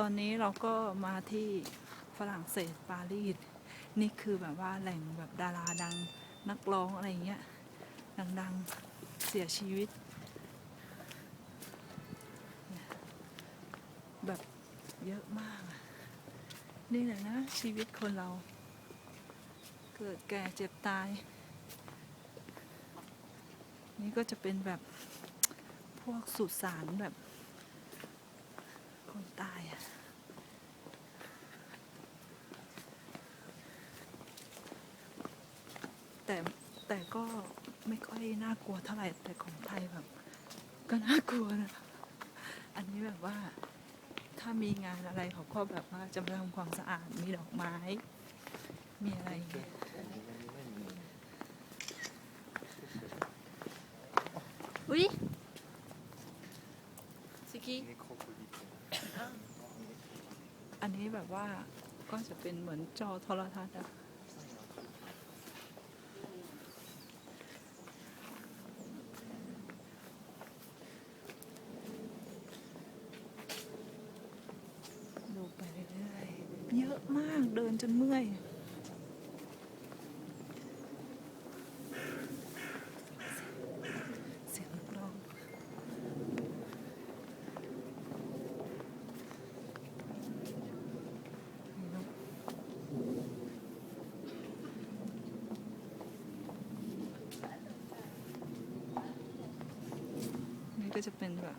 ตอนนี้เราก็มาที่ฝรั่งเศสปารีสนี่คือแบบว่าแหล่งแบบดาราดังนักร้องอะไรเงี้ยดังๆเสียชีวิต แบบเยอะมาก นี่แหละนะ ชีวิตคนเรา เกิดแก่เจ็บตาย นี่ก็จะเป็นแบบพวกสุสานแบบ คนตายอะแต่แต่ก็ไม่ค่อยน่ากลัวเท่าไหร่แต่ของไทยแบบ ก็น่ากลัวนะ อันนี้แบบว่า ถ้ามีงานอะไรเขาก็แบบว่าจะมาทำความสะอาดมีดอกไม้ มีอะไรอย่างเงี้ยอุ้ยสกี้ อันนี้แบบว่าก็จะเป็นเหมือนจอโทรทัศน์อะดูไปเรื่อยๆเยอะมากเดินจนเมื่อย เสียงนักร้อง นี่เนอะนี่ ก็จะเป็นแบบ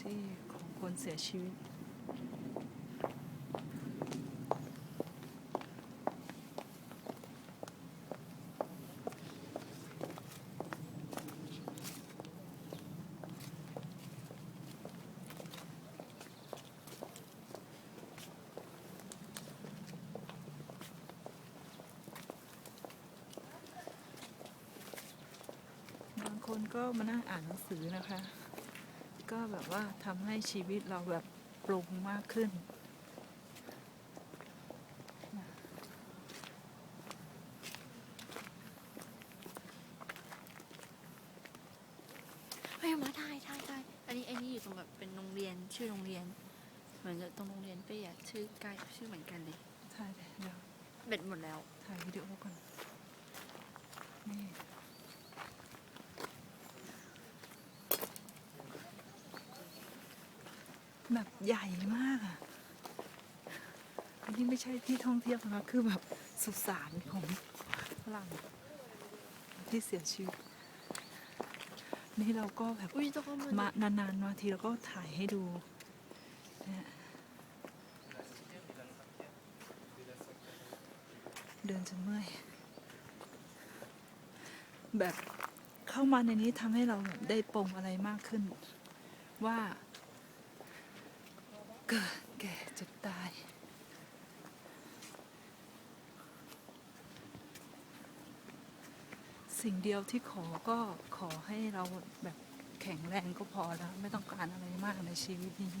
ที่ของคนเสียชีวิต ก็มานั่งอ่านหนังสือนะคะ ก็แบบว่าทำให้ชีวิตเราแบบปรุงมากขึ้น เฮ้ยมาถ่ายถ่ายถ่ายอันนี้อันนี้อยู่ตรงแบบเป็นโรงเรียนชื่อโรงเรียน เหมือนกับตรงโรงเรียนเป้อะชื่อใกล้ชื่อเหมือนกันเลยถ่ายเลยเดี๋ยวเบ็ดหมดแล้ว ถ่ายวิดีโอก่อนนี่ แบบใหญ่มากอะ อันนี้ไม่ใช่ที่ท่องเที่ยวนะคะคือแบบสุสานของฝรั่งที่เสียชีวิต นี่เราก็แบบอุ้ยต้องเอามือมานานๆมาทีเราก็ถ่ายให้ดูเนี่ยเดินจนเมื่อย แบบเข้ามาในนี้ทำให้เราแบบได้ปมอะไรมากขึ้น ว่า เกิดแก่เจ็บตาย สิ่งเดียวที่ขอก็ขอให้เราแบบแข็งแรงก็พอแล้ว ไม่ต้องการอะไรมากในชีวิตนี้